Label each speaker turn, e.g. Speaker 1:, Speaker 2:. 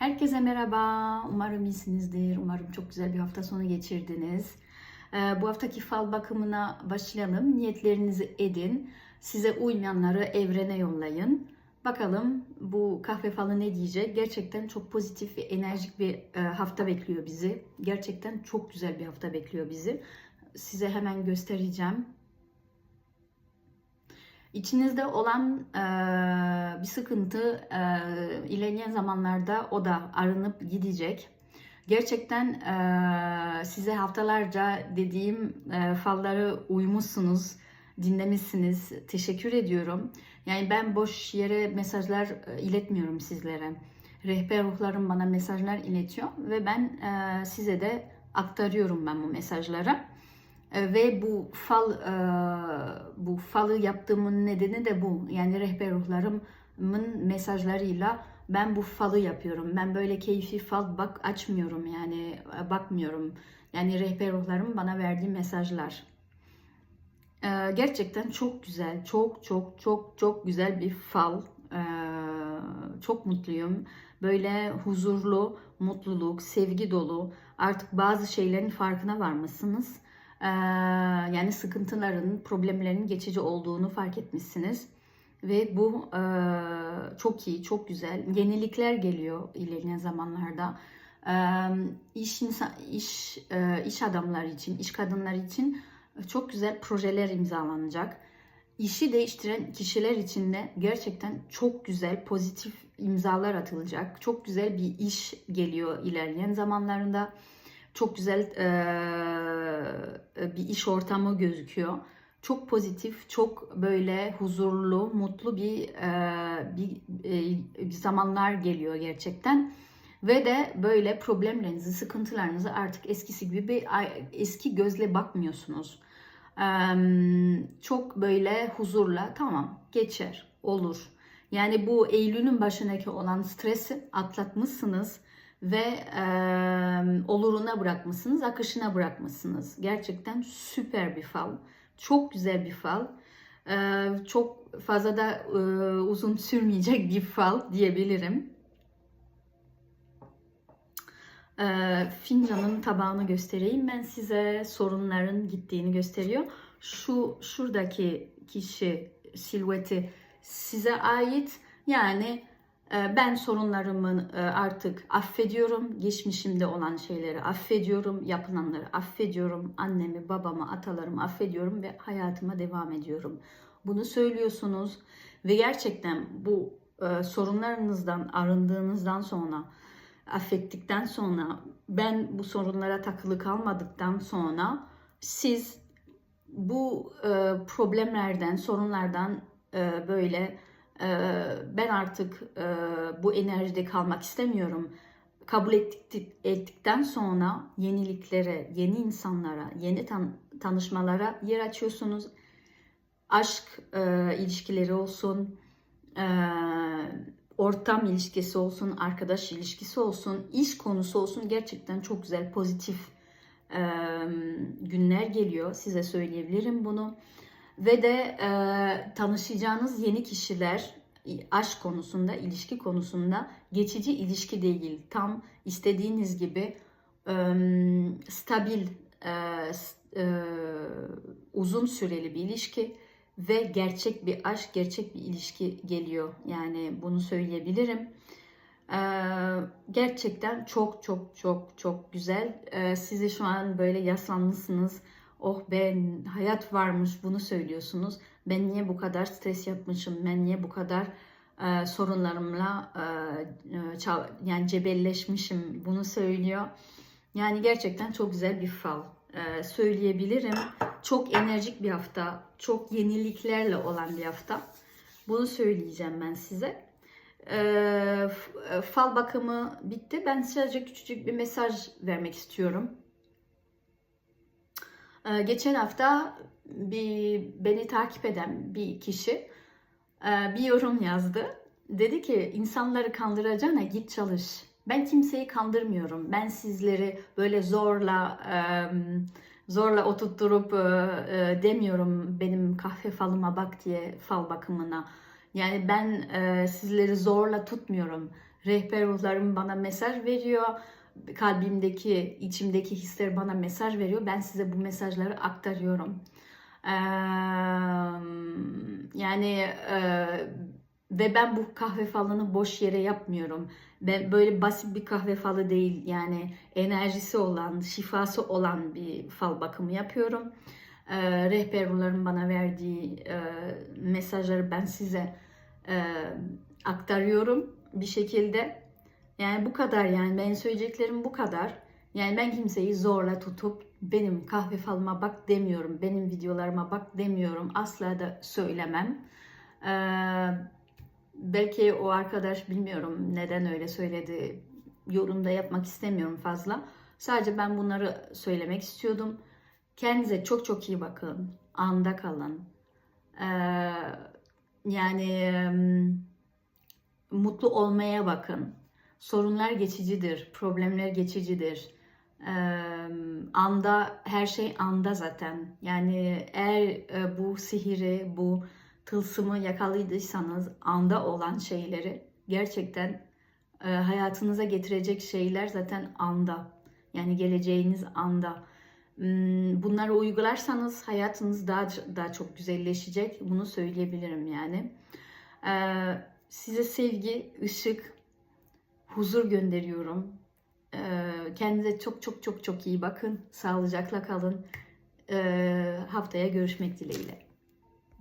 Speaker 1: Herkese merhaba. Umarım iyisinizdir. Umarım çok güzel bir hafta sonu geçirdiniz. Ee, bu haftaki fal bakımına başlayalım. Niyetlerinizi edin. Size uymayanları evrene yollayın. Bakalım bu kahve falı ne diyecek? Gerçekten çok pozitif ve enerjik bir e, hafta bekliyor bizi. Gerçekten çok güzel bir hafta bekliyor bizi. Size hemen göstereceğim. İçinizde olan e, bir sıkıntı e, ilerleyen zamanlarda o da arınıp gidecek. Gerçekten e, size haftalarca dediğim e, falları uymuşsunuz, dinlemişsiniz. Teşekkür ediyorum. Yani ben boş yere mesajlar e, iletmiyorum sizlere. Rehber ruhlarım bana mesajlar iletiyor ve ben e, size de aktarıyorum ben bu mesajları. E, Ve bu fal e, bu falı yaptığımın nedeni de bu. Yani rehber ruhlarımın mesajlarıyla ben bu falı yapıyorum. Ben böyle keyfi fal bak açmıyorum yani e, bakmıyorum. Yani rehber ruhlarım bana verdiği mesajlar. Gerçekten çok güzel, çok çok çok çok güzel bir fal. Çok mutluyum. Böyle huzurlu, mutluluk, sevgi dolu. Artık bazı şeylerin farkına varmışsınız. Ee, yani sıkıntıların, problemlerin geçici olduğunu fark etmişsiniz. Ve bu e, çok iyi, çok güzel. Yenilikler geliyor ilerleyen zamanlarda. Ee, iş insan, iş e, iş adamları için, iş kadınları için çok güzel projeler imzalanacak. İşi değiştiren kişiler için de gerçekten çok güzel, pozitif imzalar atılacak. Çok güzel bir iş geliyor ilerleyen zamanlarında çok güzel e, bir iş ortamı gözüküyor. Çok pozitif, çok böyle huzurlu, mutlu bir e, bir, e, bir zamanlar geliyor gerçekten. Ve de böyle problemlerinizi, sıkıntılarınızı artık eskisi gibi bir eski gözle bakmıyorsunuz. E, çok böyle huzurla tamam geçer, olur. Yani bu Eylül'ün başındaki olan stresi atlatmışsınız ve e, oluruna bırakmışsınız, akışına bırakmışsınız. Gerçekten süper bir fal. Çok güzel bir fal. E, çok fazla da e, uzun sürmeyecek bir fal diyebilirim. E, fincanın tabağını göstereyim ben size. Sorunların gittiğini gösteriyor. Şu şuradaki kişi silüeti size ait. Yani ben sorunlarımı artık affediyorum. Geçmişimde olan şeyleri affediyorum. Yapılanları affediyorum. Annemi, babamı, atalarımı affediyorum ve hayatıma devam ediyorum. Bunu söylüyorsunuz ve gerçekten bu sorunlarınızdan arındığınızdan sonra affettikten sonra ben bu sorunlara takılı kalmadıktan sonra siz bu problemlerden, sorunlardan böyle ben artık bu enerjide kalmak istemiyorum. Kabul ettik, ettikten sonra yeniliklere, yeni insanlara, yeni tan tanışmalara yer açıyorsunuz. Aşk e, ilişkileri olsun, e, ortam ilişkisi olsun, arkadaş ilişkisi olsun, iş konusu olsun gerçekten çok güzel, pozitif e, günler geliyor. Size söyleyebilirim bunu ve de e, tanışacağınız yeni kişiler aşk konusunda, ilişki konusunda geçici ilişki değil, tam istediğiniz gibi e, stabil, e, e, uzun süreli bir ilişki ve gerçek bir aşk, gerçek bir ilişki geliyor. Yani bunu söyleyebilirim. Ee, gerçekten çok çok çok çok güzel. Ee, sizi şu an böyle yaslanmışsınız oh ben hayat varmış bunu söylüyorsunuz. Ben niye bu kadar stres yapmışım? Ben niye bu kadar e, sorunlarımla e, çal, yani cebelleşmişim? Bunu söylüyor. Yani gerçekten çok güzel bir fal. E, söyleyebilirim. Çok enerjik bir hafta. Çok yeniliklerle olan bir hafta. Bunu söyleyeceğim ben size. E, fal bakımı bitti. Ben sadece küçücük bir mesaj vermek istiyorum. Ee, geçen hafta bir beni takip eden bir kişi e, bir yorum yazdı. Dedi ki insanları kandıracağına git çalış. Ben kimseyi kandırmıyorum. Ben sizleri böyle zorla e, zorla oturtturup e, demiyorum benim kahve falıma bak diye fal bakımına. Yani ben e, sizleri zorla tutmuyorum. Rehber ruhlarım bana mesaj veriyor. Kalbimdeki, içimdeki hisler bana mesaj veriyor. Ben size bu mesajları aktarıyorum. Eee, yani e, ve ben bu kahve falını boş yere yapmıyorum. Ben böyle basit bir kahve falı değil. Yani enerjisi olan, şifası olan bir fal bakımı yapıyorum. Eee rehber bana verdiği e, mesajları ben size e, aktarıyorum bir şekilde. Yani bu kadar yani benim söyleyeceklerim bu kadar. Yani ben kimseyi zorla tutup benim kahve falıma bak demiyorum. Benim videolarıma bak demiyorum. Asla da söylemem. Ee, belki o arkadaş bilmiyorum neden öyle söyledi. Yorumda yapmak istemiyorum fazla. Sadece ben bunları söylemek istiyordum. Kendinize çok çok iyi bakın. Anda kalın. Ee, yani mutlu olmaya bakın. Sorunlar geçicidir, problemler geçicidir. Ee, anda her şey anda zaten. Yani eğer e, bu sihiri, bu tılsımı yakaladıysanız anda olan şeyleri gerçekten e, hayatınıza getirecek şeyler zaten anda. Yani geleceğiniz anda. Hmm, Bunları uygularsanız hayatınız daha daha çok güzelleşecek. Bunu söyleyebilirim yani. Ee, size sevgi, ışık, huzur gönderiyorum. Ee, kendinize çok çok çok çok iyi bakın. Sağlıcakla kalın. Ee, haftaya görüşmek dileğiyle.